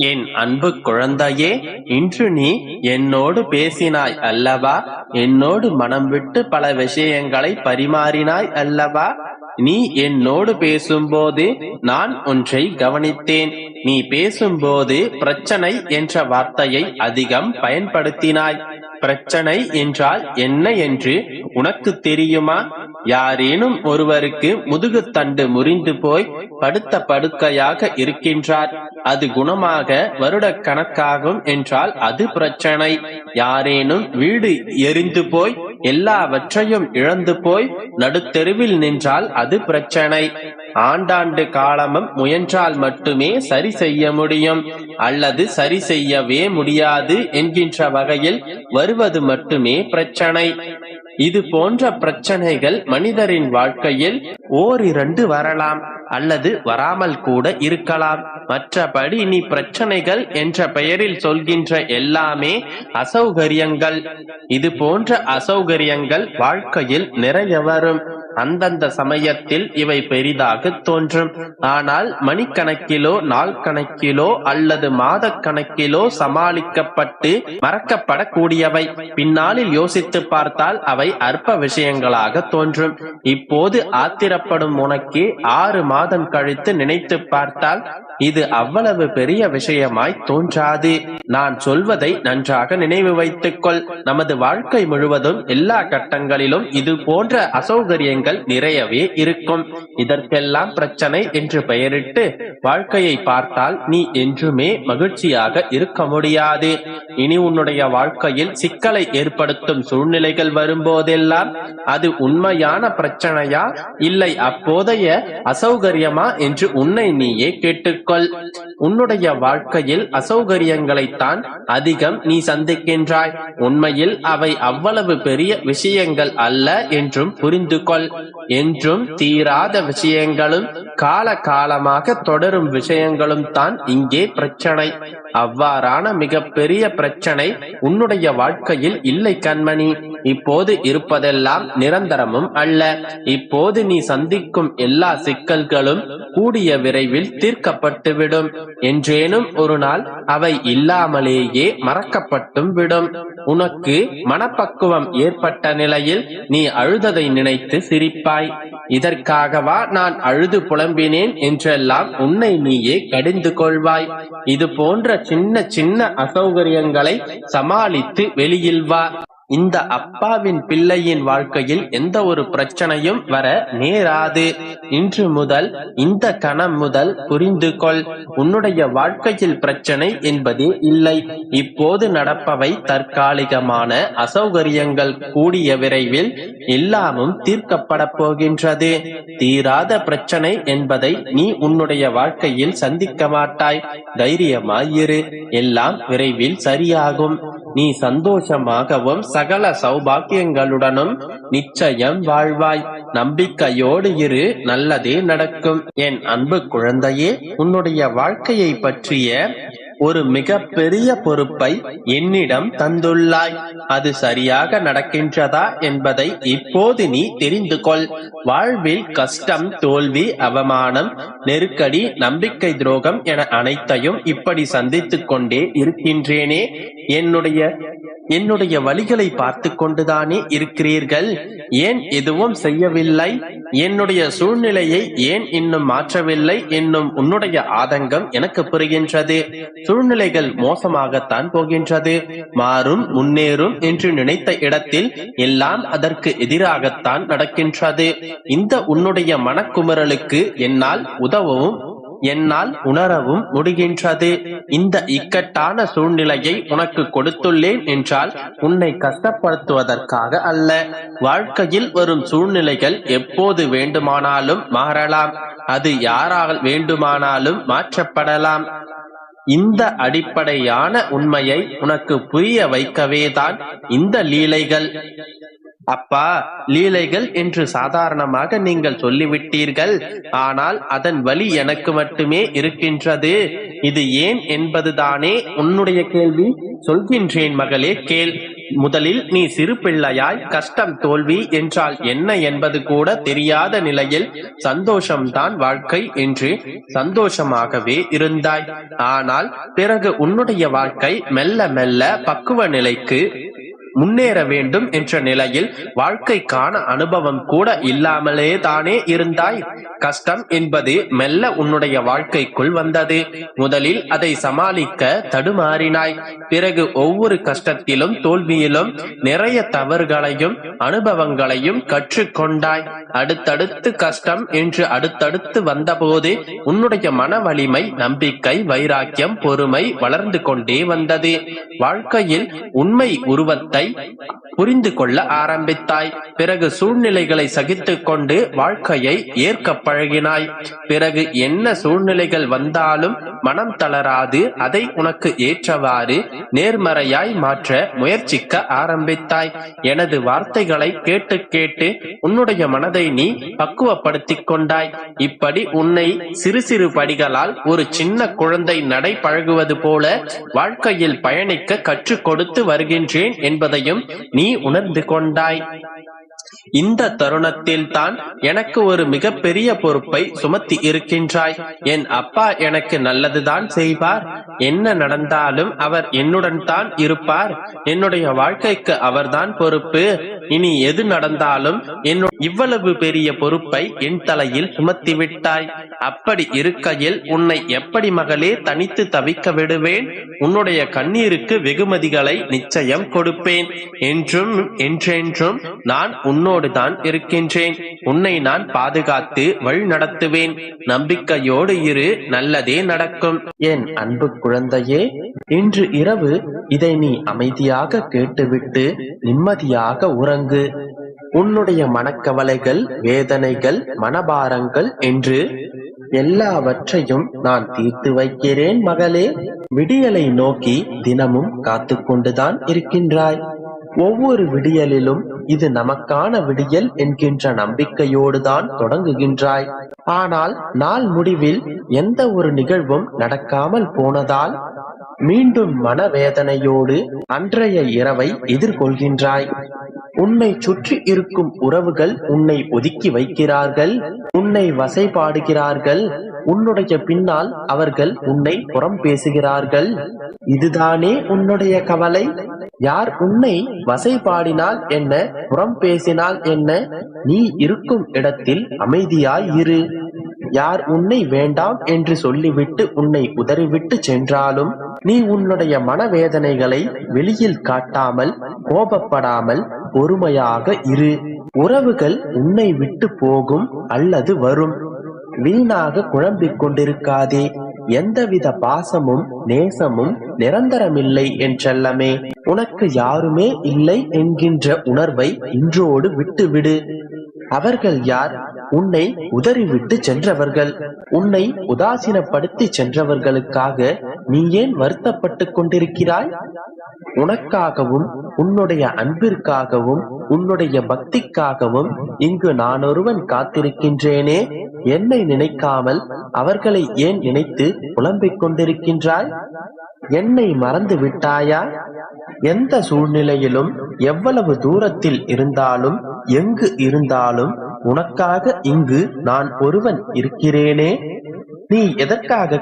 என் அன்பு குழந்தையே இன்று நீ என்னோடு பேசினாய் அல்லவா? என்னோடு மனம் விட்டு பல விஷயங்களை பரிமாறினாய் அல்லவா? நீ என்னோடு பேசும்போது நான் ஒன்றை கவனித்தேன். நீ பேசும்போது பிரச்சனை என்ற வார்த்தையை அதிகம் பயன்படுத்தினாய். பிரச்சனை என்றால் என்ன என்று உனக்கு தெரியுமா? யாரேனும் ஒருவருக்கு முதுகுத்தண்டு முறிந்து போய் படுத்த படுக்கையாக இருக்கின்றார். அது குணமாக வருட கணக்காகும் என்றால் அது பிரச்சனை. யாரேனும் வீடு எரிந்து போய் எல்லாவற்றையும் இழந்து போய் நடுத்தெருவில் நின்றால் அது பிரச்சனை. ஆண்டாண்டு காலமும் முயன்றால் மட்டுமே சரி செய்ய முடியும். அல்லது சரி செய்யவே முடியாது என்கின்ற வகையில் வருவது மட்டுமே பிரச்சனை. இது போன்ற பிரச்சனைகள் மனிதரின் வாழ்க்கையில் ஓரிரண்டு வரலாம் அல்லது வராமல் கூட இருக்கலாம். மற்றபடி நீ பிரச்சனைகள் என்ற பெயரில் சொல்கின்ற எல்லாமே அசௌகரியங்கள். இது போன்ற அசௌகரியங்கள் வாழ்க்கையில் நிறைய வரும். அந்தந்த சமயத்தில் இவை பெரிதாக தோன்றும். ஆனால் மணிக்கணக்கிலோ நாள் கணக்கிலோ அல்லது மாத கணக்கிலோ சமாளிக்கப்பட்டு மறக்கப்படக்கூடியவை. பின்னாளில் யோசித்து பார்த்தால் அவை அற்ப விஷயங்களாக தோன்றும். இப்போது ஆத்திரப்படும் உனக்கு ஆறு மாதம் கழித்து நினைத்து பார்த்தால் இது அவ்வளவு பெரிய விஷயமாய் தோன்றாது. நான் சொல்வதை நன்றாக நினைவு வைத்துக்கொள். நமது வாழ்க்கை முழுவதும் எல்லா கட்டங்களிலும் இது போன்ற அசௌகரியங்கள் நிறையவே இருக்கும். இதற்கெல்லாம் பிரச்சனை என்று பெயரிட்டு வாழ்க்கையை பார்த்தால் நீ என்றுமே மகிழ்ச்சியாக இருக்க முடியாது. இனி உன்னுடைய வாழ்க்கையில் சிக்கலை ஏற்படுத்தும் சூழ்நிலைகள் வரும்போதெல்லாம் அது உண்மையான பிரச்சனையா? இல்லை அப்போதைய அசௌகரியமா? என்று உன்னை நீயே கேட்டுக்கொள். உன்னுடைய வாழ்க்கையில் அசௌகரியங்களைத்தான் அதிகம் நீ சந்திக்கின்றாய். உண்மையில் அவை அவ்வளவு பெரிய விஷயங்கள் அல்ல என்றும் புரிந்து கொள் என்றும் தீராத விஷயங்களும் கால காலமாக தொடரும் விஷயங்களும் தான் இங்கே பிரச்சனை. அவ்வாறான மிகப்பெரிய பிரச்சனை உன்னுடைய வாழ்க்கையில் இல்லை கண்மணி. இப்போது இருப்பதெல்லாம் நிரந்தரமும் அல்ல. இப்போது நீ சந்திக்கும் எல்லா சிக்கல்களும் கூடிய விரைவில் தீர்க்கப்பட்டுவிடும். என்றேனும் ஒரு நாள் அவை இல்லாமலேயே மறக்கப்பட்டும் விடும். உனக்கு மனப்பக்குவம் ஏற்பட்ட நிலையில் நீ அழுததை நினைத்து சிரிப்பாய். இதற்காகவா நான் அழுது புலம்பினேன் என்றெல்லாம் உன்னை நீயே கடிந்து கொள்வாய். இது போன்ற சின்ன சின்ன அசௌகரியங்களை சமாளித்து வெளியில் வா. இந்த அப்பாவின் பிள்ளையின் வாழ்க்கையில் எந்த ஒரு பிரச்சனையும் வர நேராது. இன்று முதல் இந்த கணம் முதல் புரிந்து கொள். உன்னுடைய வாழ்க்கையில் பிரச்சனை என்பதே இல்லை. இப்போது நடப்பவை தற்காலிகமான அசௌகரியங்கள். கூடிய விரைவில் எல்லாமும் தீர்க்கப்பட போகின்றது. தீராத பிரச்சனை என்பதை நீ உன்னுடைய வாழ்க்கையில் சந்திக்க மாட்டாய். தைரியமாயிரு எல்லாம் விரைவில் சரியாகும். நீ சந்தோஷமாகவும் சகல சௌபாக்கியங்களுடனும் நிச்சயம் வாழ்வாய். நம்பிக்கையோடு இரு நல்லதே நடக்கும். என் அன்பு குழந்தையே உன்னுடைய வாழ்க்கையை பற்றிய ஒரு மிக பெரிய பொறுப்பை என்னிடம் தந்துள்ளாய். அது சரியாக நடக்கின்றதா என்பதை இப்போது நீ தெரிந்து கொள். வாழ்வில் கஷ்டம் தோல்வி அவமானம் நெருக்கடி நம்பிக்கை துரோகம் என அனைத்தையும் இப்படி சந்தித்துக் கொண்டே இருக்கின்றேனே. என்னுடைய என்னுடைய வழிகளை பார்த்து கொண்டுதானே இருக்கிறீர்கள்? ஏன் எதுவும் செய்யவில்லை? என்னுடைய சூழ்நிலையை ஏன் இன்னும் மாற்றவில்லை? என்னும் உன்னுடைய ஆதங்கம் எனக்கு புரிகின்றது. சூழ்நிலைகள் மோசமாகத்தான் போகின்றது. மாறும் முன்னேறும் என்று நினைத்த இடத்தில் எல்லாம் அதற்கு எதிராகத்தான் நடக்கின்றது. இந்த உன்னுடைய மனக்குமரலுக்கு என்னால் உதவவும் என்னால் உணரவும் முடிகின்றது. இந்த இக்கட்டான சூழ்நிலையை உனக்கு கொடுத்துள்ளேன் என்றால் உன்னை கஷ்டப்படுத்துவதற்காக அல்ல. வாழ்க்கையில் வரும் சூழ்நிலைகள் எப்போது வேண்டுமானாலும் மாறலாம். அது யாரால் வேண்டுமானாலும் மாற்றப்படலாம். இந்த அடிப்படையான உண்மையை உனக்கு புரிய வைக்கவேதான் இந்த லீலைகள். அப்பா லீலைகள் என்று சாதாரணமாக நீங்கள் சொல்லிவிட்டீர்கள். ஆனால் அதன் வழி எனக்கு மட்டுமே இருக்கின்றது. இது ஏன் என்பதுதானே உன்னுடைய கேள்வி. சொல்கின்றேன் மகளே கேள். முதலில் நீ சிறு பிள்ளையாய் கஷ்டம் தோல்வி என்றால் என்ன என்பது கூட தெரியாத நிலையில் சந்தோஷம்தான் வாழ்க்கை என்று சந்தோஷமாகவே இருந்தாய். ஆனால் பிறகு உன்னுடைய வாழ்க்கை மெல்ல மெல்ல பக்குவ நிலைக்கு முன்னேற வேண்டும் என்ற நிலையில் வாழ்க்கைக்கான அனுபவம் கூட இல்லாமலே தானே இருந்தாய். கஷ்டம் என்பது மெல்ல உன்னுடைய வாழ்க்கைக்குள் வந்தது. முதலில் அதை சமாளிக்க தடுமாறினாய். பிறகு ஒவ்வொரு கஷ்டத்திலும் தோல்வியிலும் நிறைய தவறுகளையும் அனுபவங்களையும் கற்றுக்கொண்டாய். அடுத்தடுத்து கஷ்டம் என்று அடுத்தடுத்து வந்தபோது உன்னுடைய மன வலிமை நம்பிக்கை வைராக்கியம் பொறுமை வளர்ந்து கொண்டே வந்தது. வாழ்க்கையில் உண்மை உருவத்தை புரிந்து கொள்ள ஆரம்பித்தாய். பிறகு சூழ்நிலைகளை சகித்துக் கொண்டு வாழ்க்கையை ஏற்க பழகினாய். பிறகு என்ன சூழ்நிலைகள் வந்தாலும் மனம் தளராது அதை உனக்கு ஏற்றவாறு நேர்மறையாய் மாற்ற முயற்சிக்க ஆரம்பித்தாய். எனது வார்த்தைகளை கேட்டு கேட்டு உன்னுடைய மனதை நீ பக்குவப்படுத்திக் கொண்டாய். இப்படி உன்னை சிறு சிறு படிகளால் ஒரு சின்ன குழந்தை நடை பழகுவது போல வாழ்க்கையில் பயணிக்க கற்றுக் கொடுத்து வருகின்றேன் என்பதையும் நீ உணர்ந்து கொண்டாய். இந்த தருணத்தில் தான் எனக்கு ஒரு மிகப்பெரிய பொறுப்பை சுமத்தி இருக்கின்றாய். என் அப்பா எனக்கு நல்லதுதான் செய்வார். என்ன நடந்தாலும் அவர் என்னுடன் தான் இருப்பார். என்னுடைய வாழ்க்கைக்கு அவர்தான் பொறுப்பு. இனி எது நடந்தாலும் என்னுடைய இவ்வளவு பெரிய பொறுப்பை என் தலையில் சுமத்தி விட்டாய். அப்படி இருக்கையில் உன்னை எப்படி மகளே தனித்து தவிக்க விடுவேன்? உன்னுடைய கண்ணீருக்கு வெகுமதிகளை நிச்சயம் கொடுப்பேன். என்றும் என்றென்றும் நான் உன் உன்னோடு தான் இருக்கின்றேன். உன்னை நான் பாதுகாத்து வழி நடத்துவேன். நம்பிக்கையோடு இரு நல்லதே நடக்கும். என் அன்பு குழந்தையே இன்று இரவு இதை நீ அமைதியாக கேட்டுவிட்டு நிம்மதியாக உறங்கு. உன்னுடைய மனக்கவலைகள் வேதனைகள் மனபாரங்கள் என்று எல்லாவற்றையும் நான் தீர்த்து வைக்கிறேன் மகளே. விடியலை நோக்கி தினமும் காத்து கொண்டுதான் இருக்கின்றாய். ஒவ்வொரு விடியலிலும் இது நமக்கான விடியல் என்கின்ற நம்பிக்கையோடுதான் தொடங்குகின்றாய். ஆனால் நாள் முடிவில் எந்த ஒரு நிகழ்வும் நடக்காமல் போனதால் மீண்டும் மனவேதனையோடு அன்றைய இரவை எதிர்கொள்கின்றாய். உன்னை சுற்றி இருக்கும் உறவுகள் உன்னை ஒதுக்கி வைக்கிறார்கள் உன்னை வசைபாடுகிறார்கள் உன்னுடைய பின்னால் அவர்கள் உன்னை புறம் பேசுகிறார்கள். இதுதானே உன்னுடைய கவலை? யார் உன்னை வசைபாடினால் என்ன புறம் பேசினால் என்ன? நீ இருக்கும் இடத்தில் அமைதியாய் இரு யார் உன்னை வேண்டாம் என்று சொல்லிவிட்டு உன்னை உதறிவிட்டு சென்றாலும் நீ உன்னுடைய மனவேதனைகளை வெளியில் காட்டாமல் கோபப்படாமல் பொறுமையாக இரு. உறவுகள் உன்னை விட்டு போகும் அல்லது வரும். வீணாக குழம்பிக் கொண்டிருக்காதே. எந்தவித பாசமும் நேசமும் நிரந்தரமில்லை என்றல்லமே உனக்கு யாருமே இல்லை என்கின்ற உணர்வை இன்றோடு விட்டுவிடு. அவர்கள் யார்? உன்னை உதறிவிட்டு சென்றவர்கள் உன்னை உதாசீனப்படுத்தி சென்றவர்களுக்காக நீ ஏன் வருத்தப்பட்டுக் கொண்டிருக்கிறாய்? உனக்காகவும் உன்னுடைய அன்பிற்காகவும் உன்னுடைய பக்திக்காகவும் இங்கு நான் ஒருவன் காத்திருக்கின்றேனே. என்னை நினைக்காமல் அவர்களை ஏன் நினைத்து புலம்பிக் கொண்டிருக்கின்றாய்? என்னை மறந்து விட்டாயா? எந்த சூழ்நிலையிலும் எவ்வளவு தூரத்தில் இருந்தாலும் எங்கு இருந்தாலும் உனக்காக இங்கு நான் ஒருவன் இருக்கிறேனே? நீ எதற்காக